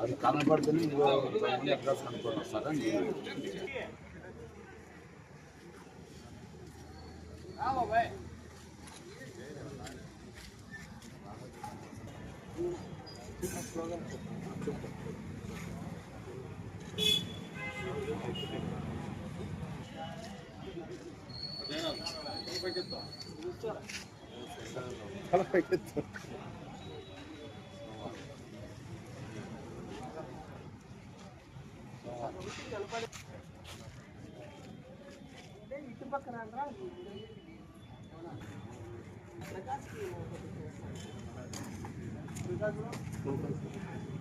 అది కనబడుతుంది ఇంకో ముందు అడ్రస్ కనుక్కొని వస్తారా నేను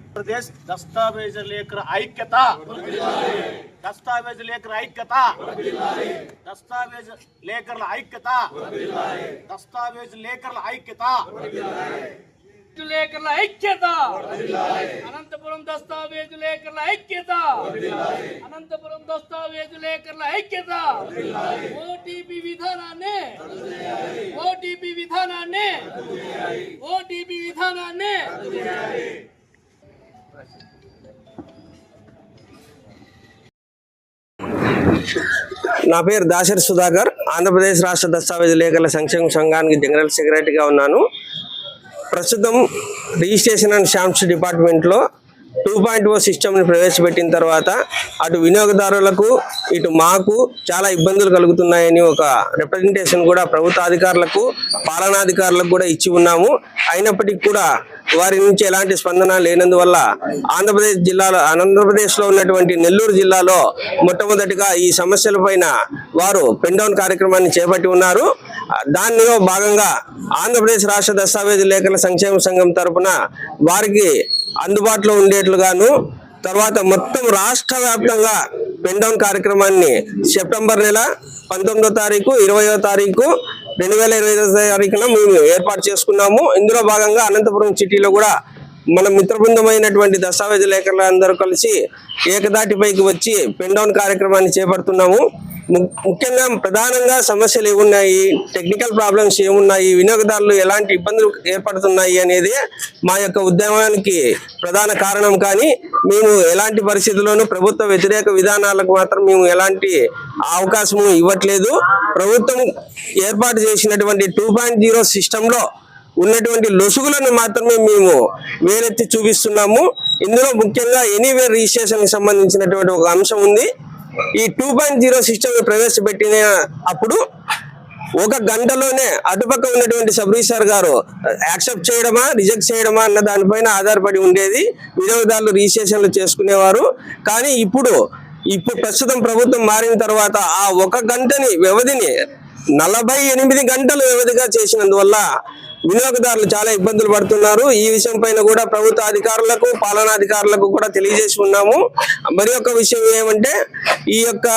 ఆంధ్రప్రదేశ్ దస్తావేజు లేఖల ఐక్యత దస్తావేజు లేఖల ఐక్యత దస్తావేజు లేఖల ఐక్యత దస్తావేజు లేఖల ఐక్యత లేఖల ఐక్యత. అనంతపురం దస్తావేజు లేఖల ఐక్యత. అనంతపురం దస్తావేజు లేఖల ఐక్యత. ఓటీపీ విధానాన్ని. ఓటీపీ విధానాన్ని. ఓటీపీ విధానాన్ని. నా పేరు దాసరి సుధాకర్. ఆంధ్రప్రదేశ్ రాష్ట్ర దస్తావేజ్ లేఖల సంక్షేమ సంఘానికి జనరల్ సెక్రటరీగా ఉన్నాను. ప్రస్తుతం రిజిస్ట్రేషన్ అండ్ స్టాంప్స్ డిపార్ట్మెంట్లో టూ పాయింట్ ఓ సిస్టమ్ని ప్రవేశపెట్టిన తర్వాత అటు వినియోగదారులకు ఇటు మాకు చాలా ఇబ్బందులు కలుగుతున్నాయని ఒక రిప్రజెంటేషన్ కూడా ప్రభుత్వ అధికారులకు పాలనాధికారులకు కూడా ఇచ్చి ఉన్నాము. అయినప్పటికీ కూడా వారి నుంచి ఎలాంటి స్పందన లేనందువల్ల ఆంధ్రప్రదేశ్ జిల్లాలో ఆంధ్రప్రదేశ్లో ఉన్నటువంటి నెల్లూరు జిల్లాలో మొట్టమొదటిగా ఈ సమస్యలపైన వారు పెన్ డౌన్ కార్యక్రమాన్ని చేపట్టి ఉన్నారు. దానిలో భాగంగా ఆంధ్రప్రదేశ్ రాష్ట్ర దస్తావేజు లేఖల సంక్షేమ సంఘం తరపున వారికి అందుబాటులో ఉండేట్లుగాను తర్వాత మొత్తం రాష్ట్ర వ్యాప్తంగా పెండౌన్ కార్యక్రమాన్ని సెప్టెంబర్ నెల పంతొమ్మిదో తారీఖు ఇరవయో తారీఖు రెండు వేల ఇరవై తారీఖున మేము ఏర్పాటు చేసుకున్నాము. ఇందులో భాగంగా అనంతపురం సిటీలో కూడా మన మిత్రబృందమైనటువంటి దస్తావేజ లేఖలందరూ కలిసి ఏకదాటిపైకి వచ్చి పెండౌన్ కార్యక్రమాన్ని చేపడుతున్నాము. ముఖ్యంగా ప్రధానంగా సమస్యలు ఏమున్నాయి? టెక్నికల్ ప్రాబ్లమ్స్ ఏమున్నాయి? వినియోగదారులు ఎలాంటి ఇబ్బందులు ఏర్పడుతున్నాయి అనేది మా యొక్క ఉద్యమానికి ప్రధాన కారణం. కానీ మేము ఎలాంటి పరిస్థితుల్లోనూ ప్రభుత్వ వ్యతిరేక విధానాలకు మాత్రం మేము ఎలాంటి అవకాశము ఇవ్వట్లేదు. ప్రభుత్వం ఏర్పాటు చేసినటువంటి టూ పాయింట్ జీరో సిస్టంలో ఉన్నటువంటి లొసుగులను మాత్రమే మేము వేరెత్తి చూపిస్తున్నాము. ఇందులో ముఖ్యంగా ఎనీవేర్ రిజిస్ట్రేషన్కి సంబంధించినటువంటి ఒక అంశం ఉంది. ఈ టూ పాయింట్ జీరో సిస్టమ్ ప్రవేశపెట్టిన అప్పుడు ఒక గంటలోనే అటుపక్క ఉన్నటువంటి సబ్ రిజిస్టార్ గారు యాక్సెప్ట్ చేయడమా రిజెక్ట్ చేయడమా అన్న దానిపైన ఆధారపడి ఉండేది. వినియోగదారులు రిజిస్ట్రేషన్లు చేసుకునేవారు. కానీ ఇప్పుడు ఇప్పుడు ప్రస్తుతం ప్రభుత్వం మారిన తర్వాత ఆ ఒక గంటని వ్యవధిని నలభై ఎనిమిది గంటలు వ్యవధిగా చేసినందువల్ల వినియోగదారులు చాలా ఇబ్బందులు పడుతున్నారు. ఈ విషయం పైన కూడా ప్రభుత్వ అధికారులకు పాలనాధికారులకు కూడా తెలియజేసి ఉన్నాము. మరి ఒక విషయం ఏమంటే ఈ యొక్క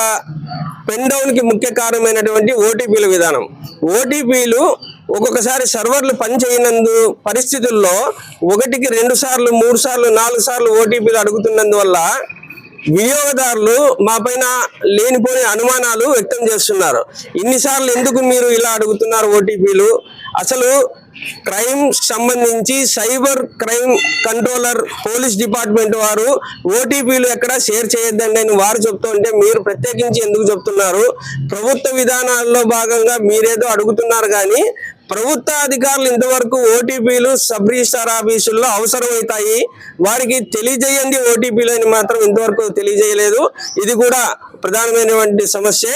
పెన్ డౌన్కి ముఖ్య కారణమైనటువంటి ఓటీపీల విధానం. ఓటీపీలు ఒక్కొక్కసారి సర్వర్లు పనిచేయనందు పరిస్థితుల్లో ఒకటికి రెండు సార్లు మూడు సార్లు నాలుగు సార్లు ఓటీపీలు అడుగుతున్నందువల్ల వినియోగదారులు మా పైన లేనిపోని అనుమానాలు వ్యక్తం చేస్తున్నారు. ఇన్నిసార్లు ఎందుకు మీరు ఇలా అడుగుతున్నారు ఓటీపీలు? అసలు క్రైమ్ సంబంధించి cyber crime controller police department వారు ఓటీపీలు ఎక్కడ షేర్ చేయొద్దండి అని వారు చెప్తుంటే మీరు ప్రత్యేకించి ఎందుకు చెప్తున్నారు? ప్రభుత్వ విధానాల్లో భాగంగా మీరేదో అడుగుతున్నారు కానీ ప్రభుత్వ అధికారులు ఇంతవరకు ఓటీపీలు సబ్ రిజిస్టార్ ఆఫీసుల్లో అవసరమవుతాయి. వారికి తెలియజేయండి ఓటీపీలు అని మాత్రం ఇంతవరకు తెలియజేయలేదు. ఇది కూడా ప్రధానమైనటువంటి సమస్య.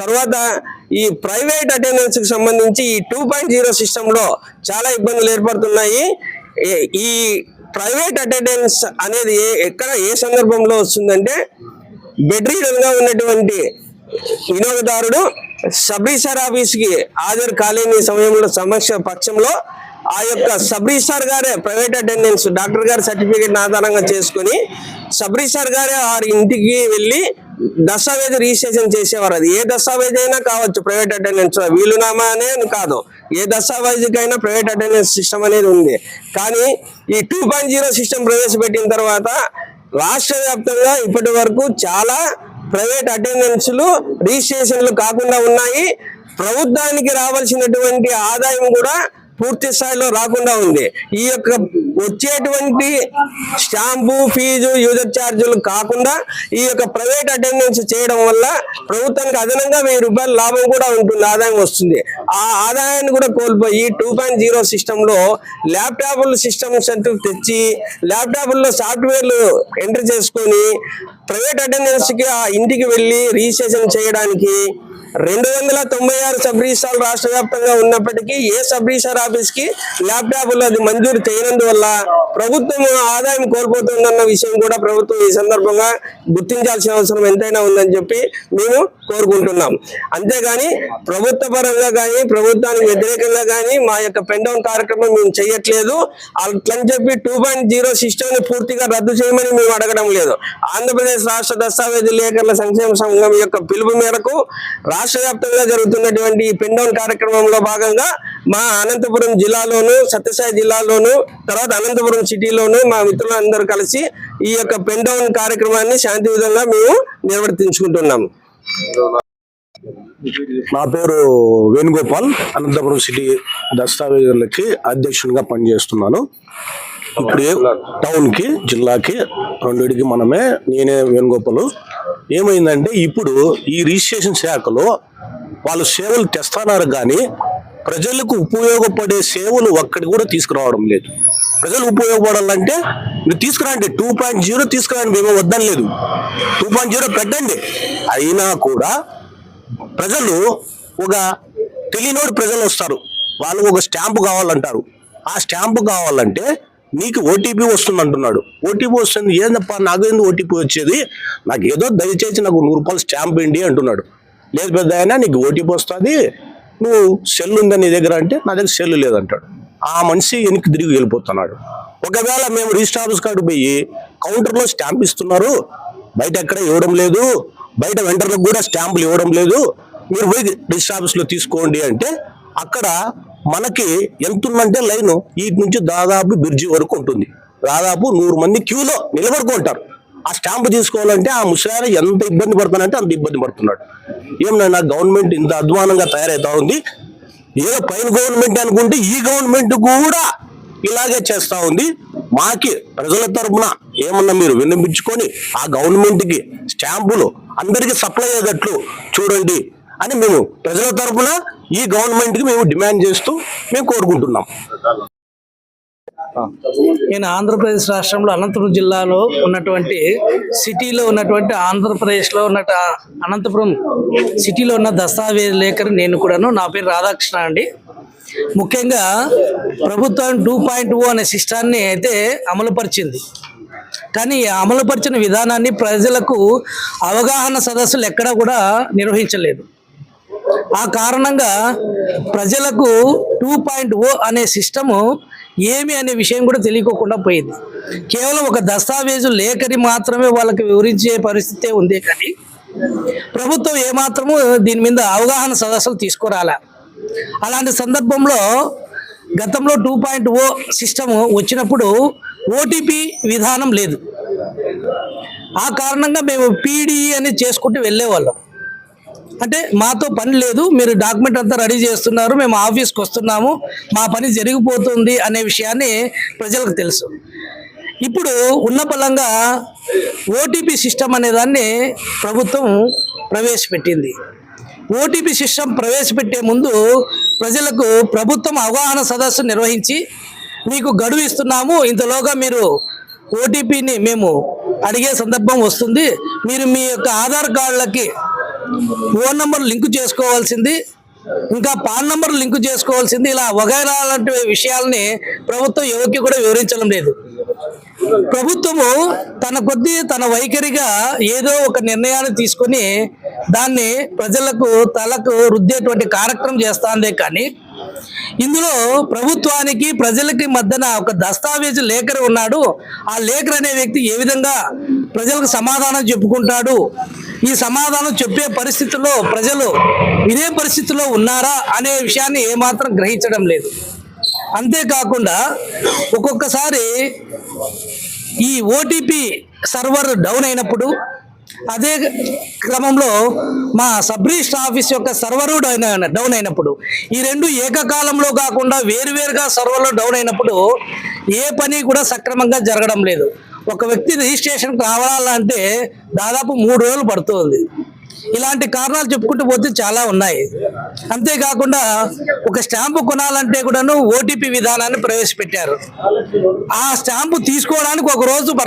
తర్వాత ఈ ప్రైవేట్ అటెండెన్స్కి సంబంధించి ఈ టూ పాయింట్ జీరో సిస్టంలో చాలా ఇబ్బందులు ఏర్పడుతున్నాయి. ఈ ప్రైవేట్ అటెండెన్స్ అనేది ఏ- ఎక్కడ ఏ సందర్భంలో వస్తుందంటే బెడ్ ఉన్నటువంటి వినియోగదారుడు సబ్రీసార్ ఆఫీస్కి హాజరు కాలేని సమయంలో సమస్య పక్షంలో ఆ యొక్క సబ్రీసార్ గారే ప్రైవేట్ అటెండెన్స్ డాక్టర్ గారి సర్టిఫికేట్ ఆధారంగా చేసుకుని సబ్రీసార్ గారే వారి ఇంటికి వెళ్ళి దస్తావేజ్ రిజిస్ట్రేషన్ చేసేవారు. అది ఏ దస్తావేజ్ అయినా కావచ్చు ప్రైవేట్ అటెండెన్స్. వీలునామా అనే కాదు. ఏ దస్తావేజ్కైనా ప్రైవేట్ అటెండెన్స్ సిస్టమ్ అనేది ఉంది. కానీ ఈ టూ పాయింట్ జీరో సిస్టమ్ ప్రవేశపెట్టిన తర్వాత రాష్ట్ర వ్యాప్తంగా ఇప్పటి వరకు చాలా ప్రైవేట్ అటెండెన్స్లు రిజిస్ట్రేషన్లు కాకుండా ఉన్నాయి. ప్రభుత్వానికి రావాల్సినటువంటి ఆదాయం కూడా పూర్తి స్థాయిలో రాకుండా ఉంది. ఈ యొక్క వచ్చేటువంటి స్టాంపు ఫీజు యూజర్ ఛార్జీలు కాకుండా ఈ యొక్క ప్రైవేట్ అటెండెన్స్ చేయడం వల్ల ప్రభుత్వానికి అదనంగా వెయ్యి రూపాయల లాభం కూడా ఉంటుంది ఆదాయం వస్తుంది. ఆ ఆదాయాన్ని కూడా కోల్పోయి టూ పాయింట్ జీరో సిస్టంలో ల్యాప్టాప్లు సిస్టమ్స్ అంటూ తెచ్చి ల్యాప్టాప్ల్లో సాఫ్ట్వేర్లు ఎంటర్ చేసుకొని ప్రైవేట్ అటెండెన్స్కి ఆ ఇంటికి వెళ్ళి రిజిస్ట్రేషన్ చేయడానికి రెండు వందల తొంభై ఆరు సబ్ రిజిస్టార్ రాష్ట్ర వ్యాప్తంగా ఉన్నప్పటికీ ఏ సబ్ రిజిస్టార్ ఆఫీస్కి ల్యాప్టాప్లు అది మంజూరు చేయనందువల్ల ప్రభుత్వం ఆదాయం కోల్పోతుందన్న విషయం కూడా ప్రభుత్వం ఈ సందర్భంగా గుర్తించాల్సిన అవసరం ఎంతైనా ఉందని చెప్పి మేము కోరుకుంటున్నాం. అంతేగాని ప్రభుత్వ పరంగా కానీ ప్రభుత్వానికి వ్యతిరేకంగా కానీ మా యొక్క పెన్ డౌన్ కార్యక్రమం మేము చేయట్లేదు. అట్లని చెప్పి టూ పాయింట్ జీరో సిస్టమ్ పూర్తిగా రద్దు చేయమని మేము అడగడం లేదు. ఆంధ్రప్రదేశ్ రాష్ట్ర దస్తావేజీ లేఖర్ల సంక్షేమ సంఘం యొక్క పిలుపు మేరకు రాష్ట్ర వ్యాప్తంగా జరుగుతున్నటువంటి ఈ పిండౌన్ కార్యక్రమంలో భాగంగా మా అనంతపురం జిల్లాలోను సత్యసాయి జిల్లాలోను తర్వాత అనంతపురం సిటీలోను మా మిత్రులందరూ కలిసి ఈ యొక్క పెండౌన్ కార్యక్రమాన్ని శాంతియుతంగా మేము నిర్వర్తించుకుంటున్నాము నా పేరు వేణుగోపాల్ అనంతపురం సిటీ దస్తావేజులకి అధ్యక్షునిగా పనిచేస్తున్నాను. ఇప్పుడు టౌన్కి జిల్లాకి రెండుడికి మనమే నేనే వేణుగోపాలు. ఏమైందంటే ఇప్పుడు ఈ రిజిస్ట్రేషన్ శాఖలో వాళ్ళు సేవలు తెస్తున్నారు కానీ ప్రజలకు ఉపయోగపడే సేవలు ఒక్కటి కూడా తీసుకురావడం లేదు. ప్రజలు ఉపయోగపడాలంటే మీరు తీసుకురండి టూ పాయింట్ జీరో తీసుకురండి మేము వద్దని లేదు. టూ పాయింట్ జీరో పెట్టండి. అయినా కూడా ప్రజలు ఒక తెలియనోడు ప్రజలు వస్తారు. వాళ్ళకు ఒక స్టాంపు కావాలంటారు. ఆ స్టాంపు కావాలంటే నీకు ఓటీపీ వస్తుంది అంటున్నాడు ఓటీపీ వస్తుంది. ఏందప్ప? నాకు ఎందుకు ఓటీపీ వచ్చేది? నాకు ఏదో దయచేసి నాకు నూరు రూపాయలు స్టాంప్ ఇండి అంటున్నాడు. లేదు పెద్ద అయినా నీకు ఓటీపీ వస్తుంది. నువ్వు సెల్ ఉందా నీ దగ్గర అంటే నా దగ్గర సెల్ లేదంటాడు. ఆ మనిషి వెనక్కి తిరిగి వెళ్ళిపోతున్నాడు. ఒకవేళ మేము రిజిస్టర్ ఆఫీస్ కాడికి పోయి కౌంటర్లో స్టాంప్ ఇస్తున్నారు. బయట ఎక్కడ ఇవ్వడం లేదు. బయట వెంటర్లకు కూడా స్టాంపులు ఇవ్వడం లేదు. మీరు పోయి రిజిస్టర్ ఆఫీస్లో తీసుకోండి అంటే అక్కడ మనకి ఎంత ఉందంటే లైన్ వీటి నుంచి దాదాపు బ్రిడ్జి వరకు ఉంటుంది. దాదాపు నూరు మంది క్యూలో నిలబడుకుంటారు ఆ స్టాంప్ తీసుకోవాలంటే ఆ ముసలాయన ఎంత ఇబ్బంది పడుతున్నాడంటే అంత ఇబ్బంది పడుతున్నాడు. ఏమన్నా గవర్నమెంట్ ఇంత అధ్వానంగా తయారవుతా ఉంది. ఏదో పైన గవర్నమెంట్ అనుకుంటే ఈ గవర్నమెంట్ కూడా ఇలాగే చేస్తా ఉంది. మాకి ప్రజల తరపున ఏమన్నా మీరు విన్నపించుకొని ఆ గవర్నమెంట్కి స్టాంపులు అందరికీ సప్లై అయ్యేటట్లు చూడండి అని మేము ప్రజల తరపున ఈ గవర్నమెంట్కి మేము డిమాండ్ చేస్తూ మేము కోరుకుంటున్నాం. నేను ఆంధ్రప్రదేశ్ రాష్ట్రంలో అనంతపురం జిల్లాలో ఉన్నటువంటి సిటీలో ఉన్నటువంటి ఆంధ్రప్రదేశ్లో ఉన్న అనంతపురం సిటీలో ఉన్న దస్తావేజ్ లేఖని నేను కూడాను నా పేరు రాధాకృష్ణ అండి. ముఖ్యంగా ప్రభుత్వం టూ పాయింట్ ఓ అనే సిస్టాన్ని అయితే అమలుపరిచింది. కానీ అమలుపరిచిన విధానాన్ని ప్రజలకు అవగాహన సదస్సులు ఎక్కడా కూడా నిర్వహించలేదు. ఆ కారణంగా ప్రజలకు టూ పాయింట్ ఓ అనే సిస్టము ఏమి అనే విషయం కూడా తెలియకోకుండా పోయింది. కేవలం ఒక దస్తావేజు లేఖని మాత్రమే వాళ్ళకి వివరించే పరిస్థితే ఉంది కానీ ప్రభుత్వం ఏమాత్రము దీని మీద అవగాహన సదస్సులు తీసుకురాలా. అలాంటి సందర్భంలో గతంలో టూ పాయింట్ ఓ సిస్టము వచ్చినప్పుడు ఓటీపీ విధానం లేదు. ఆ కారణంగా మేము పీడీ అని చేసుకుంటూ వెళ్ళేవాళ్ళం. అంటే మాతో పని లేదు మీరు డాక్యుమెంట్ అంతా రెడీ చేస్తున్నారు మేము ఆఫీస్కి వస్తున్నాము మా పని జరిగిపోతుంది అనే విషయాన్ని ప్రజలకు తెలుసు. ఇప్పుడు ఉన్న బలంగా ఓటీపీ సిస్టమ్ అనే దాన్ని ప్రభుత్వం ప్రవేశపెట్టింది. ఓటీపీ సిస్టమ్ ప్రవేశపెట్టే ముందు ప్రజలకు ప్రభుత్వం అవగాహన సదస్సు నిర్వహించి మీకు గడువు ఇస్తున్నాము ఇంతలోగా మీరు ఓటీపీని మేము అడిగే సందర్భం వస్తుంది మీరు మీ యొక్క ఆధార్ కార్డులకి ఫోన్ నంబర్ లింక్ చేసుకోవాల్సింది. ఇంకా పాన్ నంబర్ లింక్ చేసుకోవాల్సింది. ఇలా వగైరా లాంటి విషయాల్ని ప్రభుత్వం ఎవరికి కూడా వివరించడం లేదు. ప్రభుత్వము తన కొద్ది తన వైఖరిగా ఏదో ఒక నిర్ణయాన్ని తీసుకొని దాన్ని ప్రజలకు తలకు రుద్దేటువంటి కార్యక్రమం చేస్తాందే కానీ ఇందులో ప్రభుత్వానికి ప్రజలకి మధ్యన ఒక దస్తావేజు లేఖరు ఉన్నాడు. ఆ లేఖరు అనే వ్యక్తి ఏ విధంగా ప్రజలకు సమాధానం చెప్పుకుంటాడు? ఈ సమాధానం చెప్పే పరిస్థితుల్లో ప్రజలు ఇదే పరిస్థితిలో ఉన్నారా అనే విషయాన్ని ఏమాత్రం గ్రహించడం లేదు. అంతేకాకుండా ఒక్కొక్కసారి ఈ ఓటీపీ సర్వర్ డౌన్ అయినప్పుడు అదే క్రమంలో మా సబ్ రిజిస్టర్ ఆఫీస్ యొక్క సర్వరు డౌన్ అయిన డౌన్ అయినప్పుడు ఈ రెండు ఏకకాలంలో కాకుండా వేరువేరుగా సర్వర్లు డౌన్ అయినప్పుడు ఏ పని కూడా సక్రమంగా జరగడం లేదు. ఒక వ్యక్తి రిజిస్ట్రేషన్ కావాలంటే దాదాపు మూడు రోజులు పడుతుంది. ఇలాంటి కారణాలు చెప్పుకుంటూ పోతే చాలా ఉన్నాయి. అంతేకాకుండా ఒక స్టాంపు కొనాలంటే కూడాను ఓటీపీ విధానాన్ని ప్రవేశపెట్టారు. ఆ స్టాంపు తీసుకోవడానికి ఒక రోజు